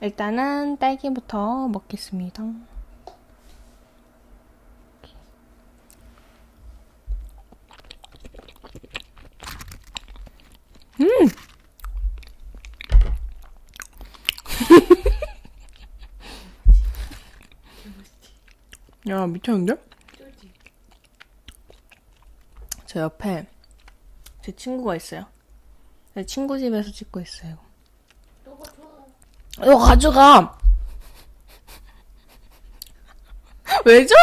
일단은 딸기부터 먹겠습니다. 야, 미쳤는데? 저 옆에 제 친구가 있어요. 제 친구 집에서 찍고 있어요. 이거 가져가! 왜 저래?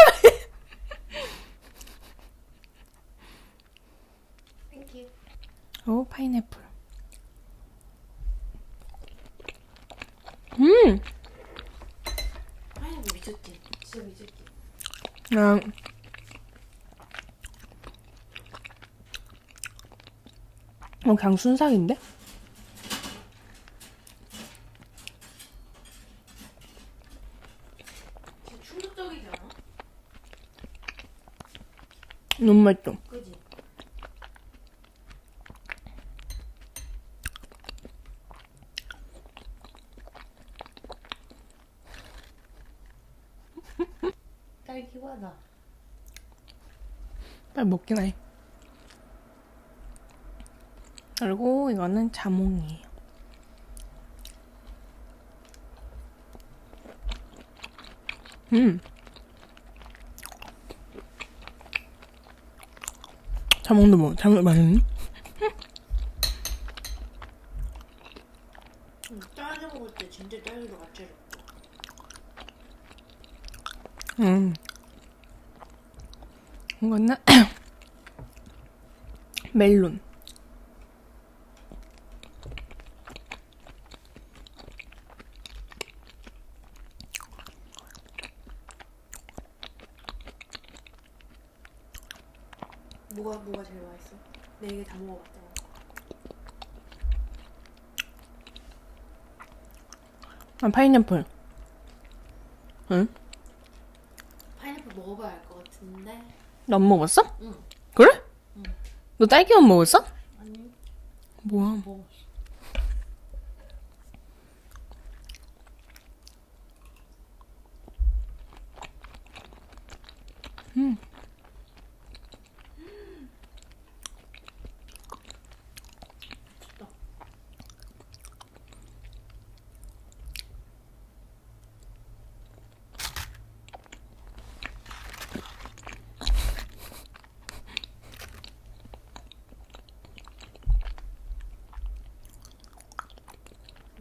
땡큐. 오, 파인애플. 음! 파인애플 미쳤지? 진짜 미쳤지? 그냥 어, 그냥 순삭인데? 진짜 충격적이지 않아? 너무 맛있어. 그지? 딸기와다. 빨리 먹긴 해. 그리고 이거는 자몽이에요. 음. 자몽도 뭐, 자몽 맛있니? 응, 딸기 먹을 때 진짜 딸기로 같이 해. 음. 이거는 멜론. 뭐가 뭐가 제일 맛있어? 내 이게 다 먹어봤잖아. 아, 파인애플. 응? 파인애플 먹어봐야 알것 같은데. 너 안 먹었어? 응. 그래? 응. 너 딸기만 먹었어? 아니 뭐야? 먹었어. 미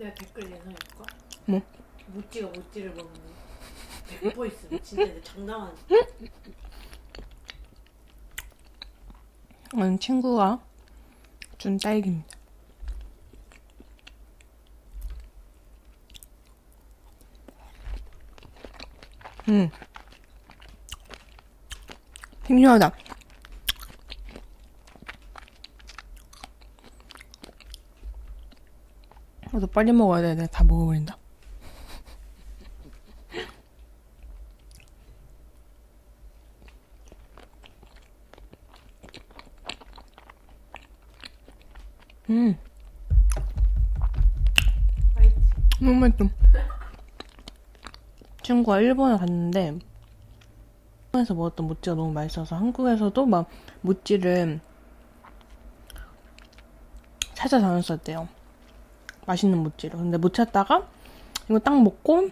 내가 댓글 예상해볼까? 뭐? 모찌가 모찌를 먹는 100% 있음. 진짜 내 장담하는. 이건 친구가 준 딸기입니다. 음. 싱싱하다. 나도 빨리 먹어야 돼. 내가 다 먹어버린다. 음. 너무 맛있어. 친구가 일본에 갔는데 일본에서 먹었던 모찌가 너무 맛있어서 한국에서도 막 모찌를 찾아다녔었대요. 맛있는 모찌를. 근데 못 찾다가 이거 딱 먹고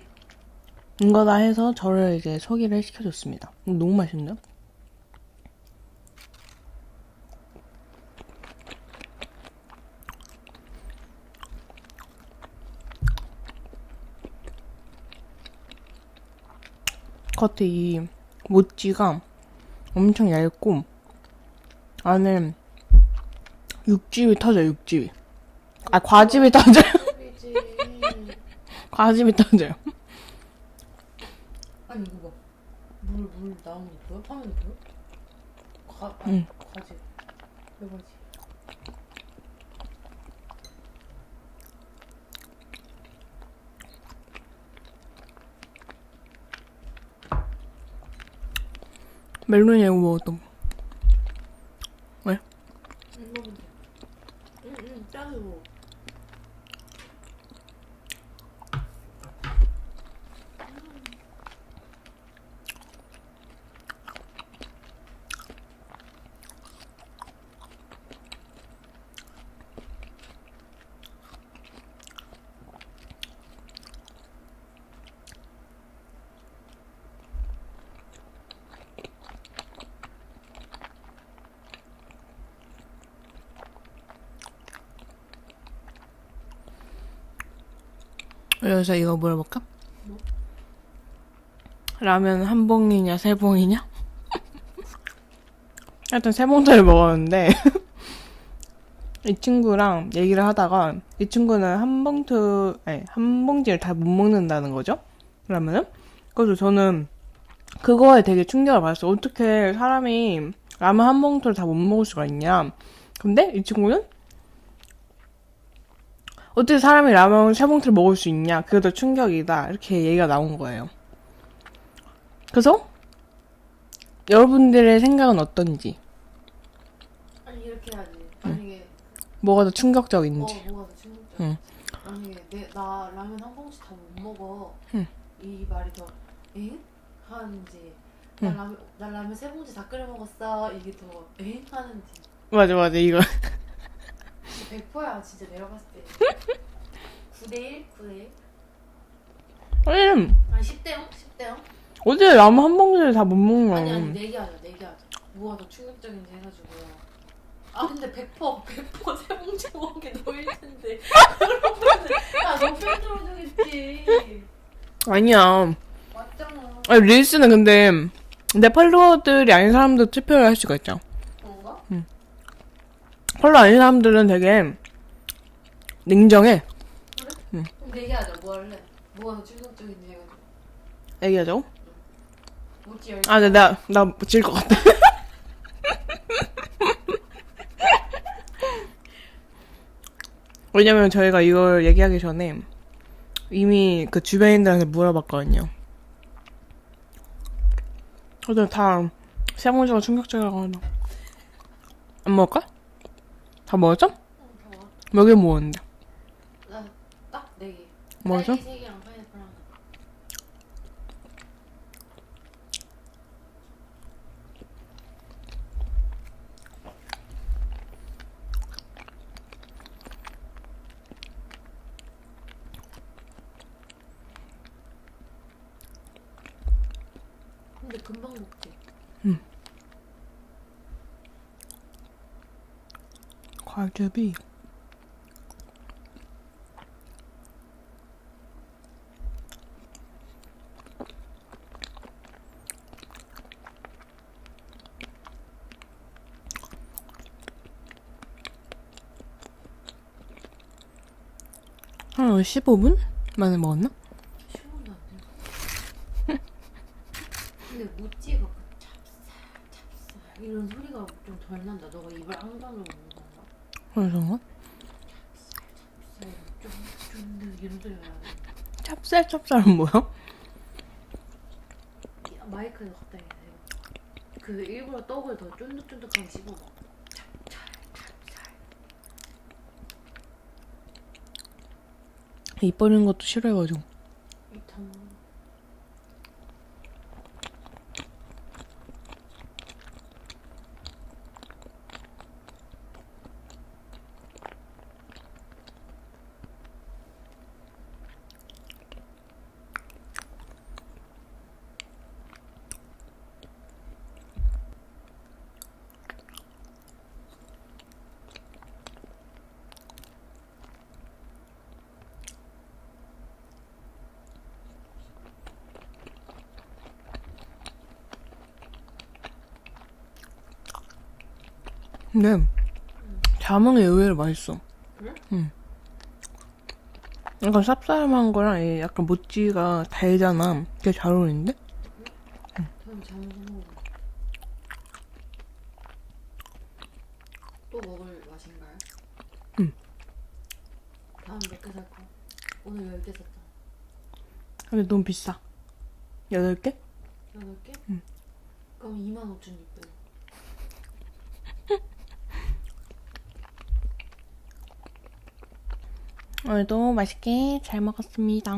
이거다 해서 저를 이제 소개를 시켜줬습니다. 너무 맛있는데요? 겉에 이 모찌가 엄청 얇고 안에 육즙이 터져요 육즙이 아 과즙이 터져요 과즙이 터져요 아니 이거 봐. 물, 물 나오는 거 보여? 화면에 보여? 과, 아, 응. 과즙. 대박이지. 멜론이 이거 먹었던 거 왜? 응, 먹으면 돼. 응, 응, 짜고. 여기서 이거 물어볼까? 뭐? 라면 한 봉이냐 세 봉이냐? 하여튼 세 봉짜리 먹었는데 이 친구랑 얘기를 하다가 이 친구는 한 봉투 아니 한 봉지를 다 못 먹는다는 거죠. 그러면은 그래서 저는 그거에 되게 충격을 받았어요. 어떻게 사람이 라면 한 봉투를 다 못 먹을 수가 있냐. 근데 이 친구는 어떻게 사람이 라면 세 봉투를 먹을 수 있냐. 그게 더 충격이다. 이렇게 얘기가 나온 거예요. 그래서 여러분들의 생각은 어떤지, 아니 이렇게 해야지. 만약에 뭐가 더 충격적인지. 어 뭐가 더 충격적. 응. 만약에 내, 나 라면 한 봉지 다 못 먹어. 응. 이 말이 더 엥? 하는지. 나 응. 라면 나 라면 세 봉지 다 끓여 먹었어. 이게 더 엥? 하는지. 맞아, 맞아, 이거. 100%야 진짜 내가 봤을 때. 9대 1, 9대 1. 아니, 아니 10대 0, 10대 0. 어제 라면 한 봉지를 다 못. 아니 아니 내기하자 내기하자. 뭐가 더 충격적인지 해가지고. 아 근데 100% 100%세 봉지 먹은 게 너일 텐데. 그러면은 야너 편들어주겠지. 아니야. 맞잖아. 아니, 릴스는 근데 내 팔로워들이 아닌 사람도 투표를 할 수가 있죠. 팔로워 아닌 사람들은 되게 냉정해. 그럼 내기하자 뭐 할래? 뭐가 더 충격적인지 해가지고. 얘기하자고? 뭐지 열. 아, 네, 나, 나질것 같아. 왜냐면 저희가 이걸 얘기하기 전에 이미 그 주변인들한테 물어봤거든요. 근데 다 세번째가 충격적이라고 하나. 안 먹을까? 다 먹었죠? 응, 다 먹었. 몇개 먹었는데. 나 딱 네 개. 먹었어? 딸기 세 개랑 파인애플 하나. 근데 금방 먹지. 과즙이 한 15분 만에 먹었나? 10분도 안 돼. 근데 모찌가 그 찹쌀 찹쌀 이런 소리가 좀 덜 난다. 너가 입을 앙당을 먹는 건가? 그래서 찹쌀. 찹쌀찹쌀은 뭐야? 이 마이크에 갖다 해야 돼. 그 일부러 떡을 더 쫀득쫀득하게 씹어 먹어. 찹쌀 찹쌀. 입 버리는 것도 싫어해가지고 이탄. 근데 자몽이 의외로 맛있어 그래? 응 약간 쌉싸름한 거랑 이 약간 모찌가 달잖아 되게 잘 어울리는데? 다음 잠을 먹어. 또 먹을 맛인가요? 응. 다음 몇 개살 거? 오늘 10개 샀잖아. 근데 너무 비싸 8개? 8개? 응. 그럼 25,600원. 오늘도 맛있게 잘 먹었습니다